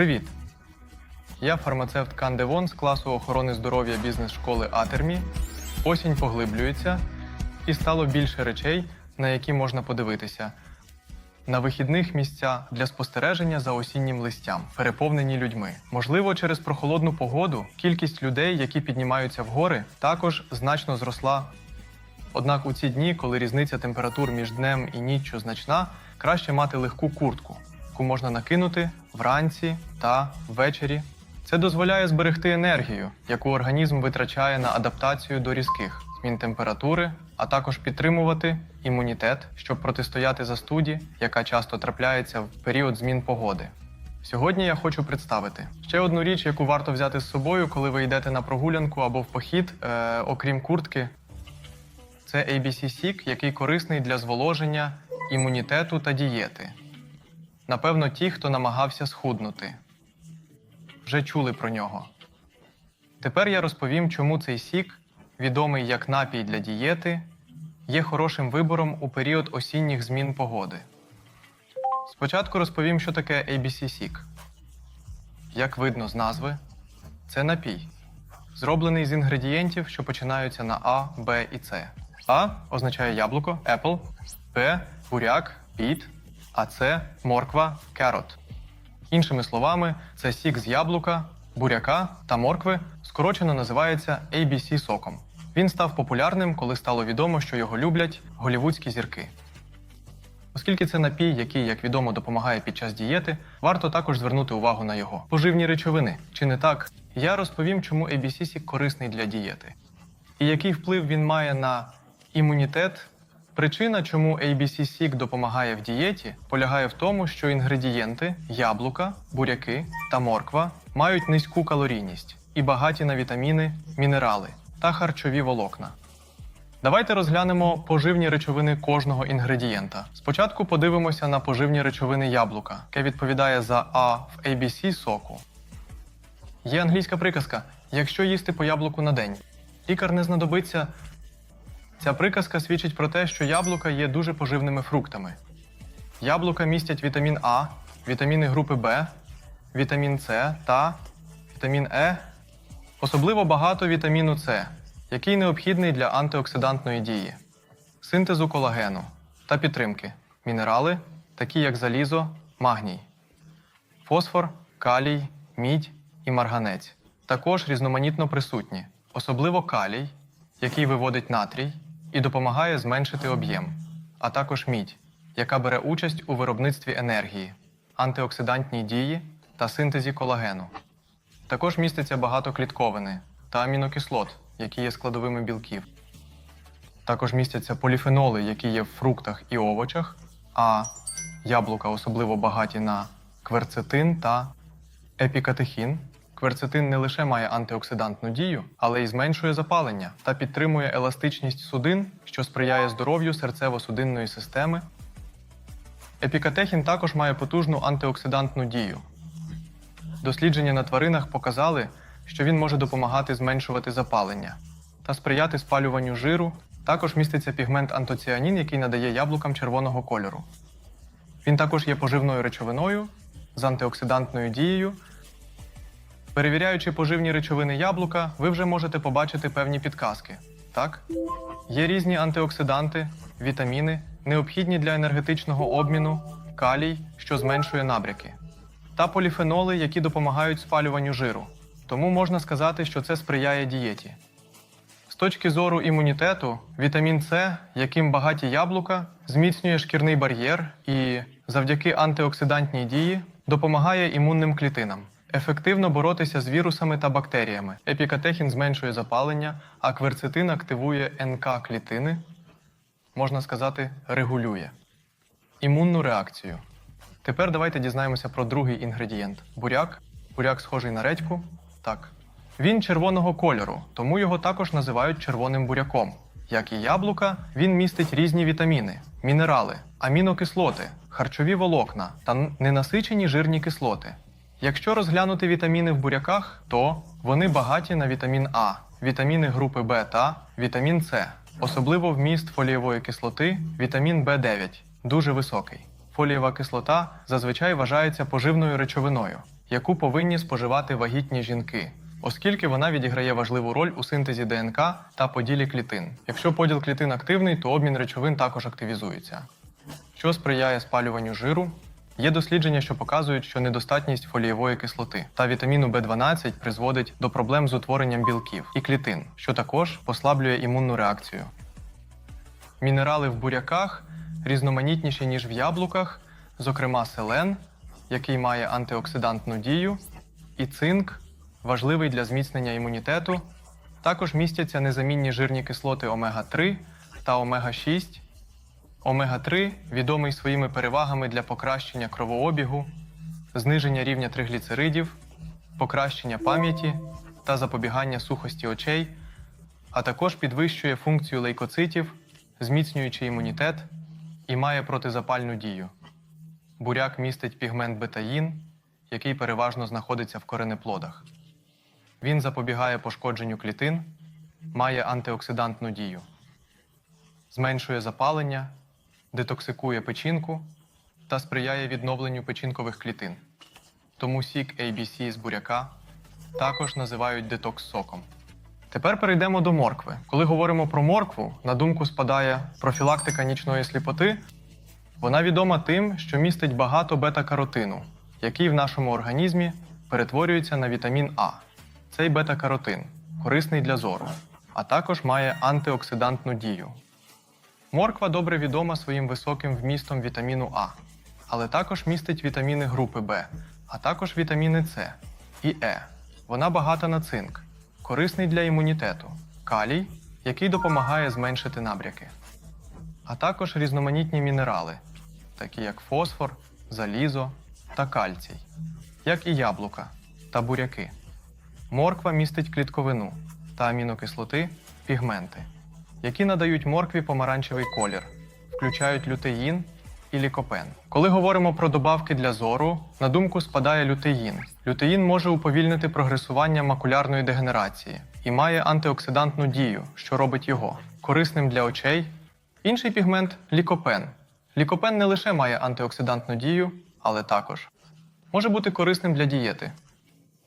Привіт! Я фармацевт Кан Девон з класу охорони здоров'я бізнес-школи Атермі. Осінь поглиблюється і стало більше речей, на які можна подивитися. На вихідних місця для спостереження за осіннім листям, переповнені людьми. Можливо, через прохолодну погоду кількість людей, які піднімаються в гори, також значно зросла. Однак у ці дні, коли різниця температур між днем і ніччю значна, краще мати легку куртку, яку можна накинути вранці та ввечері. Це дозволяє зберегти енергію, яку організм витрачає на адаптацію до різких змін температури, а також підтримувати імунітет, щоб протистояти застуді, яка часто трапляється в період змін погоди. Сьогодні я хочу представити ще одну річ, яку варто взяти з собою, коли ви йдете на прогулянку або в похід, е, окрім куртки. Це ABC Сік, який корисний для зволоження, імунітету та дієти. Напевно, ті, хто намагався схуднути, вже чули про нього. Тепер я розповім, чому цей сік, відомий як напій для дієти, є хорошим вибором у період осінніх змін погоди. Спочатку розповім, що таке ABC Сік. Як видно з назви, це напій, зроблений з інгредієнтів, що починаються на А, Б і С. А означає яблуко, apple, Б буряк, beet, а С морква, carrot. Іншими словами, це сік з яблука, буряка та моркви скорочено називається ABC соком. Він став популярним, коли стало відомо, що його люблять голівудські зірки. Оскільки це напій, який, як відомо, допомагає під час дієти, варто також звернути увагу на його поживні речовини. Чи не так? Я розповім, чому ABC сік корисний для дієти і який вплив він має на імунітет. Причина, чому ABC Сік допомагає в дієті, полягає в тому, що інгредієнти яблука, буряки та морква мають низьку калорійність і багаті на вітаміни, мінерали та харчові волокна. Давайте розглянемо поживні речовини кожного інгредієнта. Спочатку подивимося на поживні речовини яблука, яке відповідає за А в ABC соку. Є англійська приказка: якщо їсти по яблуку на день, лікар не знадобиться. Ця приказка свідчить про те, що яблука є дуже поживними фруктами. Яблука містять вітамін А, вітаміни групи Б, вітамін С та вітамін Е. Особливо багато вітаміну С, який необхідний для антиоксидантної дії, синтезу колагену та підтримки мінерали, такі як залізо, магній, фосфор, калій, мідь і марганець. Також різноманітно присутні, особливо калій, який виводить натрій і допомагає зменшити об'єм, а також мідь, яка бере участь у виробництві енергії, антиоксидантній дії та синтезі колагену. Також міститься багато клітковини та амінокислот, які є складовими білків. Також містяться поліфеноли, які є в фруктах і овочах, а яблука особливо багаті на кверцетин та епікатехін. Кверцетин не лише має антиоксидантну дію, але й зменшує запалення та підтримує еластичність судин, що сприяє здоров'ю серцево-судинної системи. Епікатехін також має потужну антиоксидантну дію. Дослідження на тваринах показали, що він може допомагати зменшувати запалення та сприяти спалюванню жиру. Також міститься пігмент антоціанін, який надає яблукам червоного кольору. Він також є поживною речовиною з антиоксидантною дією. Перевіряючи поживні речовини яблука, ви вже можете побачити певні підказки. Так? Є різні антиоксиданти, вітаміни, необхідні для енергетичного обміну, калій, що зменшує набряки, та поліфеноли, які допомагають спалюванню жиру. Тому можна сказати, що це сприяє дієті. З точки зору імунітету, вітамін С, яким багаті яблука, зміцнює шкірний бар'єр і завдяки антиоксидантній дії допомагає імунним клітинам. Ефективно боротися з вірусами та бактеріями. Епікатехін зменшує запалення, а кверцетин активує НК клітини, можна сказати, регулює імунну реакцію. Тепер давайте дізнаємося про другий інгредієнт буряк. Буряк схожий на редьку. Так. Він червоного кольору, тому його також називають червоним буряком. Як і яблука, він містить різні вітаміни, мінерали, амінокислоти, харчові волокна та ненасичені жирні кислоти. Якщо розглянути вітаміни в буряках, то вони багаті на вітамін А, вітаміни групи Б та вітамін С, особливо вміст фолієвої кислоти, вітамін В9 дуже високий. фолієва кислота зазвичай вважається поживною речовиною, яку повинні споживати вагітні жінки, оскільки вона відіграє важливу роль у синтезі ДНК та поділі клітин. Якщо поділ клітин активний, то обмін речовин також активізується. Що сприяє спалюванню жиру? Є дослідження, що показують, що недостатність фолієвої кислоти та вітаміну В12 призводить до проблем з утворенням білків і клітин, що також послаблює імунну реакцію. Мінерали в буряках різноманітніші, ніж в яблуках, зокрема селен, який має антиоксидантну дію, і цинк, важливий для зміцнення імунітету. Також містяться незамінні жирні кислоти омега-3 та омега-6. Омега-3 відомий своїми перевагами для покращення кровообігу, зниження рівня тригліцеридів, покращення пам'яті та запобігання сухості очей, а також підвищує функцію лейкоцитів, зміцнюючи імунітет і має протизапальну дію. Буряк містить пігмент бетаїн, який переважно знаходиться в коренеплодах. Він запобігає пошкодженню клітин, має антиоксидантну дію, зменшує запалення, детоксикує печінку та сприяє відновленню печінкових клітин. Тому сік ABC з буряка також називають детокс-соком. Тепер перейдемо до моркви. Коли говоримо про моркву, на думку спадає профілактика нічної сліпоти. Вона відома тим, що містить багато бета-каротину, який в нашому організмі перетворюється на вітамін А. Цей бета-каротин корисний для зору, а також має антиоксидантну дію. Морква добре відома своїм високим вмістом вітаміну А, але також містить вітаміни групи В, а також вітаміни С і Е. Вона багата на цинк, корисний для імунітету, калій, який допомагає зменшити набряки, а також різноманітні мінерали, такі як фосфор, залізо та кальцій, як і яблука та буряки. Морква містить клітковину та амінокислоти, пігменти, які надають моркві помаранчевий колір, включають лютеїн і лікопен. Коли говоримо про добавки для зору, на думку спадає лютеїн. Лютеїн може уповільнити прогресування макулярної дегенерації і має антиоксидантну дію, що робить його корисним для очей. Інший пігмент лікопен. Лікопен не лише має антиоксидантну дію, але також може бути корисним для дієти.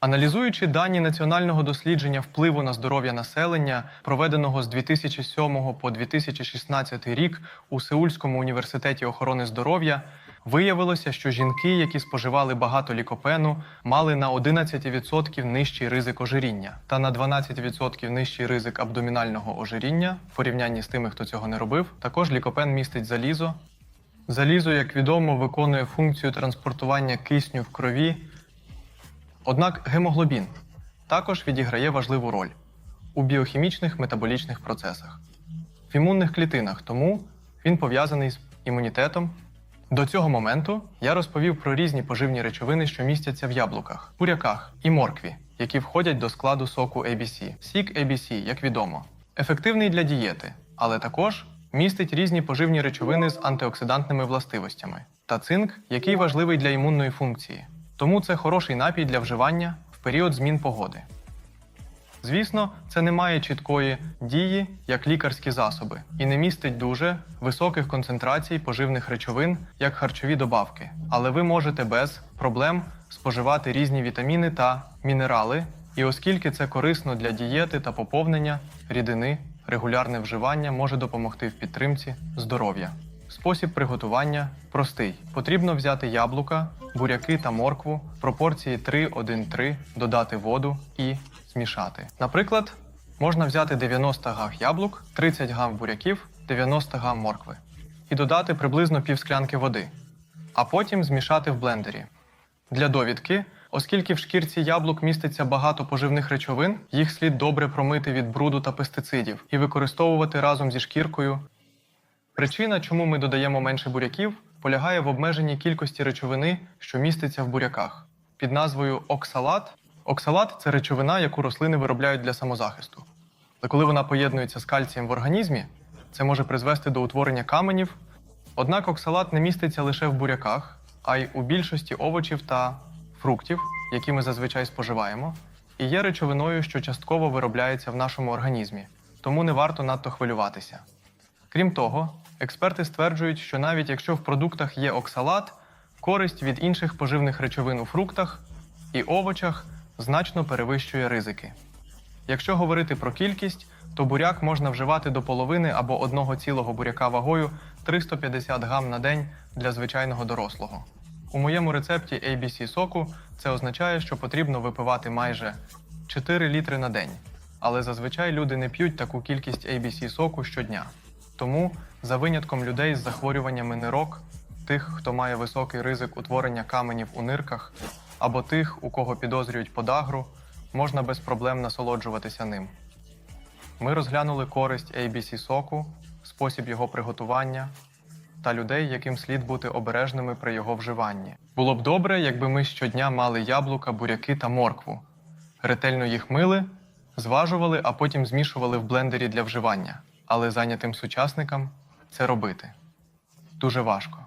Аналізуючи дані національного дослідження впливу на здоров'я населення, проведеного з 2007 по 2016 рік у Сеульському університеті охорони здоров'я, виявилося, що жінки, які споживали багато лікопену, мали на 11% нижчий ризик ожиріння та на 12% нижчий ризик абдомінального ожиріння в порівнянні з тими, хто цього не робив. Також лікопен містить залізо. Залізо, як відомо, виконує функцію транспортування кисню в крові Однак гемоглобін також відіграє важливу роль у біохімічних метаболічних процесах, в імунних клітинах, тому він пов'язаний з імунітетом. До цього моменту я розповів про різні поживні речовини, що містяться в яблуках, буряках і моркві, які входять до складу соку ABC. Сік ABC, як відомо, ефективний для дієти, але також містить різні поживні речовини з антиоксидантними властивостями та цинк, який важливий для імунної функції. Тому це хороший напій для вживання в період змін погоди. Звісно, це не має чіткої дії як лікарські засоби і не містить дуже високих концентрацій поживних речовин як харчові добавки, але ви можете без проблем споживати різні вітаміни та мінерали, і оскільки це корисно для дієти та поповнення рідини, регулярне вживання може допомогти в підтримці здоров'я. Спосіб приготування простий. Потрібно взяти яблука, буряки та моркву пропорції 3-1-3, додати воду і змішати. Наприклад, можна взяти 90 г яблук, 30 г буряків, 90 г моркви і додати приблизно пів склянки води, а потім змішати в блендері. Для довідки, оскільки в шкірці яблук міститься багато поживних речовин, їх слід добре промити від бруду та пестицидів і використовувати разом зі шкіркою Причина, чому ми додаємо менше буряків, полягає в обмеженні кількості речовини, що міститься в буряках. Під назвою оксалат. Оксалат це речовина, яку рослини виробляють для самозахисту. Але коли вона поєднується з кальцієм в організмі, це може призвести до утворення каменів. Однак оксалат не міститься лише в буряках, а й у більшості овочів та фруктів, які ми зазвичай споживаємо, і є речовиною, що частково виробляється в нашому організмі, тому не варто надто хвилюватися. Крім того, експерти стверджують, що навіть якщо в продуктах є оксалат, користь від інших поживних речовин у фруктах і овочах значно перевищує ризики. Якщо говорити про кількість, то буряк можна вживати до половини або одного цілого буряка вагою 350 грам на день для звичайного дорослого. У моєму рецепті ABC соку це означає, що потрібно випивати майже 4 літри на день. Але зазвичай люди не п'ють таку кількість ABC соку щодня. Тому, за винятком людей з захворюваннями нирок, тих, хто має високий ризик утворення каменів у нирках, або тих, у кого підозрюють подагру, можна без проблем насолоджуватися ним. Ми розглянули користь ABC соку, спосіб його приготування та людей, яким слід бути обережними при його вживанні. Було б добре, якби ми щодня мали яблука, буряки та моркву, ретельно їх мили, зважували, а потім змішували в блендері для вживання. Але зайнятим сучасникам це робити дуже важко.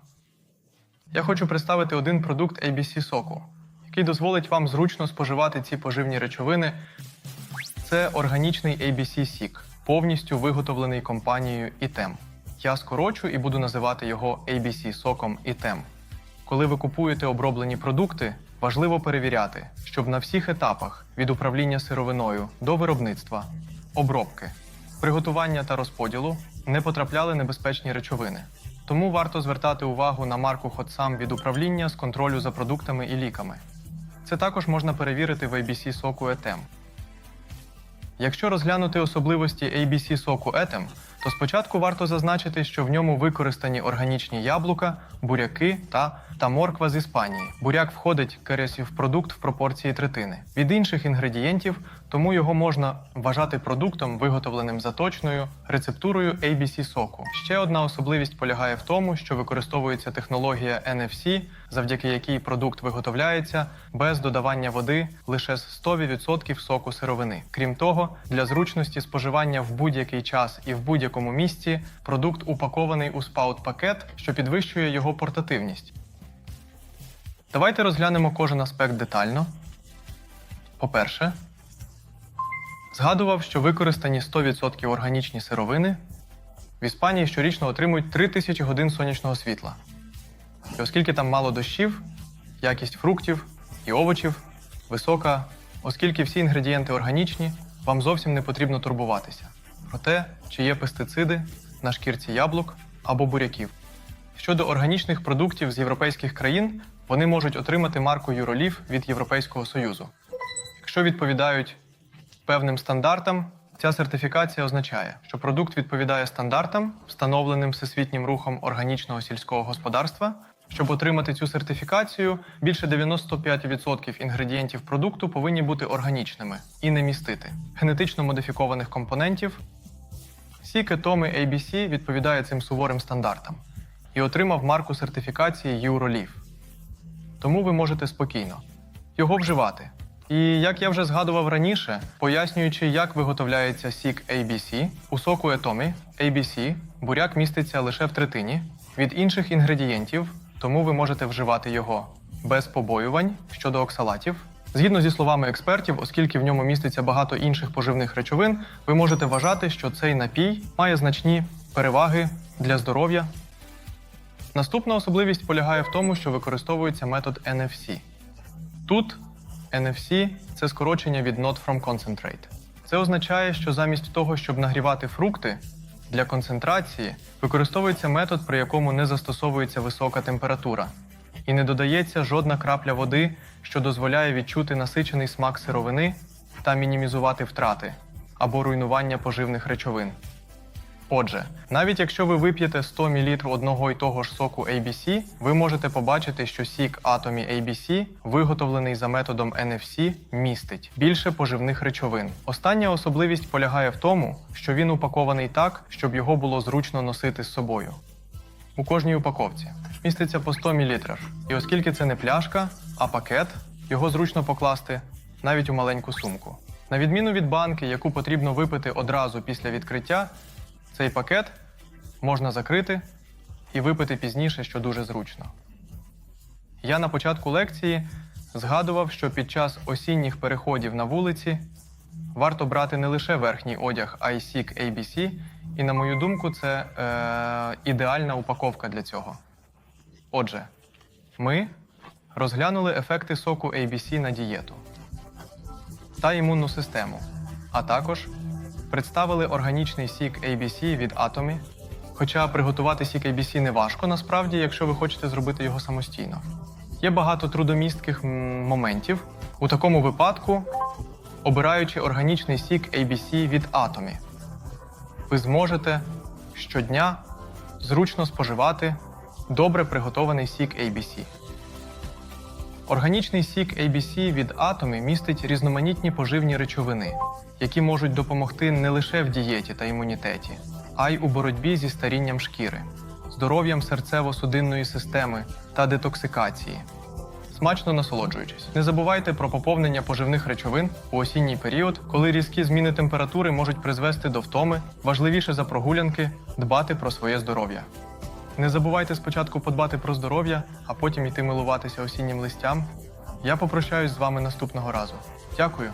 Я хочу представити один продукт ABC соку, який дозволить вам зручно споживати ці поживні речовини. Це органічний ABC сік, повністю виготовлений компанією ITEM. Я скорочу і буду називати його ABC соком ITEM. Коли ви купуєте оброблені продукти, важливо перевіряти, щоб на всіх етапах від управління сировиною до виробництва, обробки, приготування та розподілу не потрапляли небезпечні речовини. Тому варто звертати увагу на марку Хотсам від управління з контролю за продуктами і ліками. Це також можна перевірити в ABC соку ETEM. Якщо розглянути особливості ABC соку Етем, то спочатку варто зазначити, що в ньому використані органічні яблука, буряки та, та морква з Іспанії. Буряк входить кересів продукт в пропорції третини. Від інших інгредієнтів, тому його можна вважати продуктом, виготовленим за точною рецептурою ABC соку. Ще одна особливість полягає в тому, що використовується технологія NFC, завдяки якій продукт виготовляється без додавання води лише з 100% соку сировини. Крім того, для зручності споживання в будь-який час і в будь-якому місці продукт упакований у спаут-пакет, що підвищує його портативність. Давайте розглянемо кожен аспект детально. По-перше, згадував, що використані 100% органічні сировини в Іспанії щорічно отримують 3000 годин сонячного світла. І оскільки там мало дощів, якість фруктів і овочів висока, оскільки всі інгредієнти органічні, вам зовсім не потрібно турбуватися про те, чи є пестициди на шкірці яблук або буряків. Щодо органічних продуктів з європейських країн, вони можуть отримати марку Юролів від Європейського Союзу. Якщо відповідають певним стандартам, ця сертифікація означає, що продукт відповідає стандартам, встановленим всесвітнім рухом органічного сільського господарства. Щоб отримати цю сертифікацію, більше 95% інгредієнтів продукту повинні бути органічними і не містити генетично модифікованих компонентів. Сік Етоми ABC відповідає цим суворим стандартам і отримав марку сертифікації EuroLeaf. Тому ви можете спокійно його вживати. І як я вже згадував раніше, пояснюючи, як виготовляється сік ABC, у соку Етомі ABC буряк міститься лише в третині від інших інгредієнтів, тому ви можете вживати його без побоювань щодо оксалатів. Згідно зі словами експертів, оскільки в ньому міститься багато інших поживних речовин, ви можете вважати, що цей напій має значні переваги для здоров'я. Наступна особливість полягає в тому, що використовується метод NFC. Тут NFC це скорочення від Not from Concentrate. Це означає, що замість того, щоб нагрівати фрукти для концентрації, використовується метод, при якому не застосовується висока температура і не додається жодна крапля води, що дозволяє відчути насичений смак сировини та мінімізувати втрати або руйнування поживних речовин. Отже, навіть якщо ви вип'єте 100 мл одного і того ж соку ABC, ви можете побачити, що сік атомі ABC, виготовлений за методом NFC, містить більше поживних речовин. Остання особливість полягає в тому, що він упакований так, щоб його було зручно носити з собою. У кожній упаковці міститься по 100 мл. І оскільки це не пляшка, а пакет, його зручно покласти навіть у маленьку сумку. На відміну від банки, яку потрібно випити одразу після відкриття, цей пакет можна закрити і випити пізніше, що дуже зручно. Я на початку лекції згадував, що під час осінніх переходів на вулиці варто брати не лише верхній одяг iSeek ABC І на мою думку, це е, ідеальна упаковка для цього. Отже, ми розглянули ефекти соку ABC на дієту та імунну систему, а також представили органічний сік ABC від Atomy. Хоча приготувати сік ABC не важко насправді, якщо ви хочете зробити його самостійно. Є багато трудомістких моментів. У такому випадку, обираючи органічний сік ABC від Atomy, ви зможете щодня зручно споживати добре приготований сік ABC. Органічний сік ABC від Atomy містить різноманітні поживні речовини, які можуть допомогти не лише в дієті та імунітеті, а й у боротьбі зі старінням шкіри, здоров'ям серцево-судинної системи та детоксикації. Смачно насолоджуючись. Не забувайте про поповнення поживних речовин у осінній період, коли різкі зміни температури можуть призвести до втоми. Важливіше за прогулянки дбати про своє здоров'я. Не забувайте спочатку подбати про здоров'я, а потім йти милуватися осіннім листям. Я попрощаюсь з вами наступного разу. Дякую